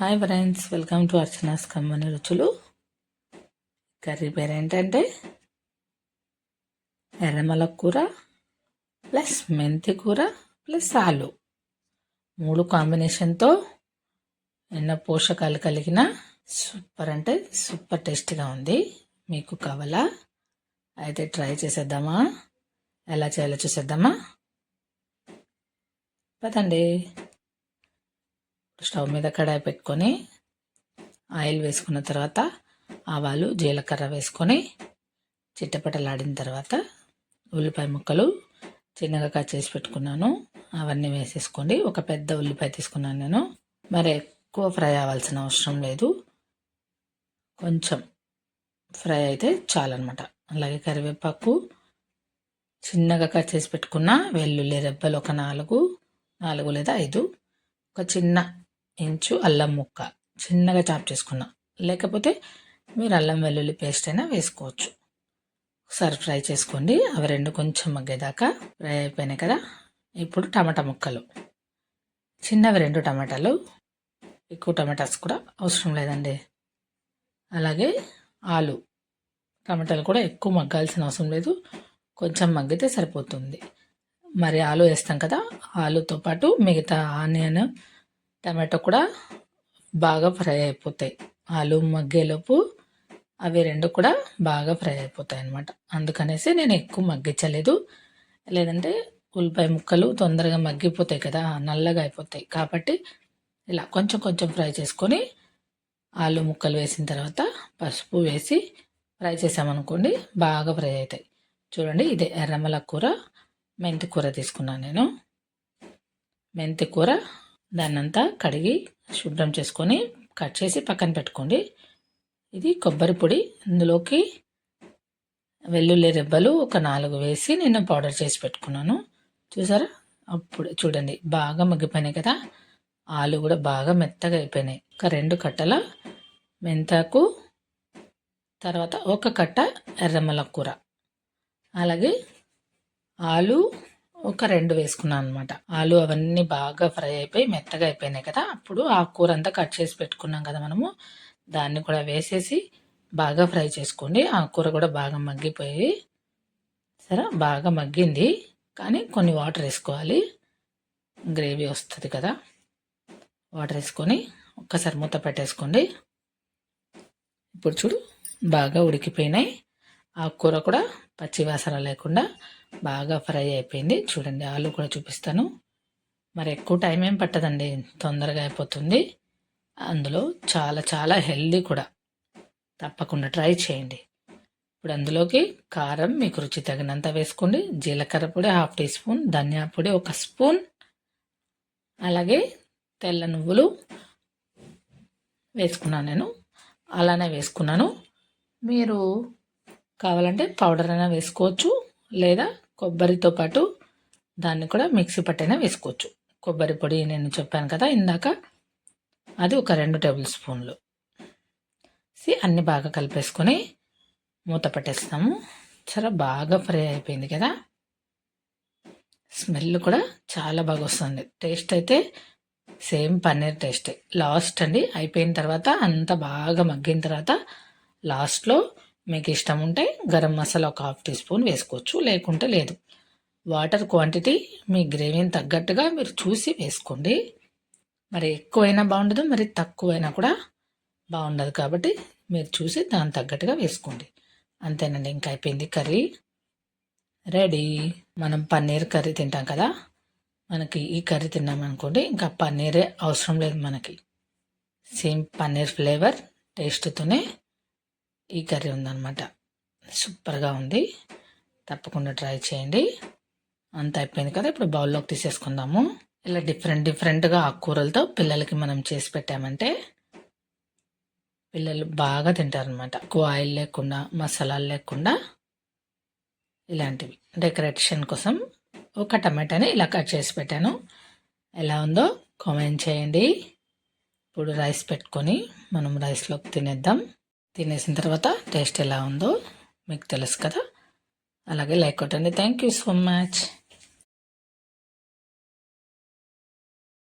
Hi friends welcome to Archana's కమ్మని రుచులు curry పేరు ఏంటంటే? ఎర్రమల కూర ప్లస్ మెంతి కూర ప్లస్ ఆలు. మూడు కాంబినేషన్తో ఎన్నో పోషకాలు కలిగిన సూపర్ అంటే సూపర్ టేస్టీగా ఉంది. మీకు కావాలా? అయితే ట్రై చేసేద్దామా? ఎలా చేయాలో చూసేద్దామా? పదండి. స్టవ్ మీద కడాయి పెట్టుకొని ఆయిల్ వేసుకున్న తర్వాత ఆవాలు జీలకర్ర వేసుకొని చిట్టపటలాడిన తర్వాత ఉల్లిపాయ ముక్కలు చిన్నగా కట్ చేసి పెట్టుకున్నాను. అవన్నీ వేసేసుకోండి. ఒక పెద్ద ఉల్లిపాయ తీసుకున్నాను నేను. మరి ఎక్కువ ఫ్రై అవ్వాల్సిన అవసరం లేదు. కొంచెం ఫ్రై అయితే చాలన్నమాట. అలాగే కరివేపాకు చిన్నగా కట్ చేసి పెట్టుకున్న వెల్లుల్లి రెబ్బలు ఒక నాలుగు నాలుగు లేదా ఐదు. ఒక చిన్న ఇంచు అల్లం ముక్క. చిన్నగా చాప్ చేసుకున్నా. లేకపోతే మీరు అల్లం వెల్లుల్లి పేస్ట్ అయినా వేసుకోవచ్చు. ఒకసారి ఫ్రై చేసుకోండి. అవి రెండు కొంచెం మగ్గేదాకా ఫ్రై అయిపోయినాయి కదా. ఇప్పుడు టమాటా ముక్కలు. చిన్నవి రెండు టమాటాలు. ఎక్కువ టమాటాస్ కూడా అవసరం లేదండి. అలాగే ఆలు. టమాటాలు కూడా ఎక్కువ మగ్గాల్సిన అవసరం లేదు. కొంచెం మగ్గితే సరిపోతుంది. మరి ఆలు వేస్తాం కదా. ఆలుతో పాటు మిగతా ఆనియన్ టమాటో కూడా బాగా ఫ్రై అయిపోతాయి. ఆలు మగ్గేలోపు అవి రెండు కూడా బాగా ఫ్రై అయిపోతాయి అనమాట అందుకనేసి నేను ఎక్కువ మగ్గించలేదు. లేదంటే ఉల్లిపాయ ముక్కలు తొందరగా మగ్గిపోతాయి కదా నల్లగా అయిపోతాయి. కాబట్టి ఇలా కొంచెం కొంచెం ఫ్రై చేసుకొని ఆలు ముక్కలు వేసిన తర్వాత పసుపు వేసి ఫ్రై చేసామనుకోండి బాగా ఫ్రై అవుతాయి. చూడండి ఇదే ఎర్రమల కూర మెంతి కూర తీసుకున్నాను నేను. మెంతి కూర దాన్నంతా కడిగి శుభ్రం చేసుకొని కట్ చేసి పక్కన పెట్టుకోండి. ఇది కొబ్బరి పొడి. ఇందులోకి వెల్లుల్లి రెబ్బలు ఒక నాలుగు వేసి నేను పౌడర్ చేసి పెట్టుకున్నాను. చూసారా? అప్పుడు చూడండి బాగా మగ్గిపోయినాయి కదా. ఆలు కూడా బాగా మెత్తగా అయిపోయినాయి. ఒక రెండు కట్టల మెంతాకు తర్వాత ఒక కట్ట ఎర్రమల కూర అలాగే ఆలు ఒక రెండు వేసుకున్నాను అనమాట ఆలు అవన్నీ బాగా ఫ్రై అయిపోయి మెత్తగా అయిపోయినాయి కదా. అప్పుడు ఆ కూర అంతా కట్ చేసి పెట్టుకున్నాం కదా మనము. దాన్ని కూడా వేసేసి బాగా ఫ్రై చేసుకోండి. ఆ కూర కూడా బాగా మగ్గిపోయి సరే బాగా మగ్గింది. కానీ కొన్ని వాటర్ వేసుకోవాలి. గ్రేవీ వస్తుంది కదా. వాటర్ వేసుకొని ఒక్కసారి మూత పెట్టేసుకోండి. ఇప్పుడు చూడు బాగా ఉడికిపోయినాయి. ఆ కూర కూడా పచ్చివాసన లేకుండా బాగా ఫ్రై అయిపోయింది. చూడండి ఆలు కూడా చూపిస్తాను. మరి ఎక్కువ టైం ఏం పట్టదండి తొందరగా అయిపోతుంది. అందులో చాలా చాలా హెల్దీ కూడా. తప్పకుండా ట్రై చేయండి. ఇప్పుడు అందులోకి కారం మీకు రుచి తగినంత వేసుకోండి. జీలకర్ర పొడి హాఫ్ టీ స్పూన్ ధనియా పొడి ఒక స్పూన్. అలాగే తెల్ల నువ్వులు వేసుకున్నాను నేను. అలానే వేసుకున్నాను. మీరు కావాలంటే పౌడర్ అయినా వేసుకోవచ్చు లేదా కొబ్బరితో పాటు దాన్ని కూడా మిక్సీ పట్టైనా వేసుకోవచ్చు. కొబ్బరి పొడి నేను చెప్పాను కదా ఇందాక అది ఒక రెండు టేబుల్ స్పూన్లు. సి అన్నీ బాగా కలిపేసుకొని మూత పట్టేస్తాము చాలా బాగా ఫ్రై అయిపోయింది కదా. స్మెల్ కూడా చాలా బాగా వస్తుంది. టేస్ట్ అయితే సేమ్ పన్నీర్ టేస్టే. లాస్ట్ అండి అయిపోయిన తర్వాత అంత బాగా మగ్గిన తర్వాత లాస్ట్లో మీకు ఇష్టం ఉంటే గరం మసాలా ఒక హాఫ్ టీ స్పూన్ వేసుకోవచ్చు లేకుంటే లేదు. వాటర్ క్వాంటిటీ మీ గ్రేవీని తగ్గట్టుగా మీరు చూసి వేసుకోండి. మరి ఎక్కువైనా బాగుండదు మరి తక్కువైనా కూడా బాగుండదు కాబట్టి మీరు చూసి దాని తగ్గట్టుగా వేసుకోండి. అంతేనండి ఇంకా అయిపోయింది కర్రీ. రెడీ. మనం పన్నీర్ కర్రీ తింటాం కదా మనకి ఈ కర్రీ తిన్నామనుకోండి ఇంకా పన్నీరే అవసరం లేదు మనకి. సేమ్ పన్నీర్ ఫ్లేవర్ టేస్ట్తోనే ఈ కర్రీ ఉందన్నమాట. సూపర్గా ఉంది. తప్పకుండా ట్రై చేయండి. అంత అయిపోయింది కదా ఇప్పుడు బౌల్లోకి తీసేసుకుందాము. ఇలా డిఫరెంట్ డిఫరెంట్గా ఆకుకూరలతో పిల్లలకి మనం చేసి పెట్టామంటే పిల్లలు బాగా తింటారనమాట ఎక్కువ ఆయిల్ లేకుండా మసాలాలు లేకుండా ఇలాంటివి. డెకరేషన్ కోసం ఒక టమాటాని ఇలా కట్ చేసి పెట్టాను. ఎలా ఉందో కామెంట్ చేయండి. ఇప్పుడు రైస్ పెట్టుకొని మనం రైస్లోకి తినేద్దాం. తినేసిన తర్వాత టేస్ట్ ఎలా ఉందో మీకు తెలుసు కదా. అలాగే లైక్ కొట్టండి. Thank you so much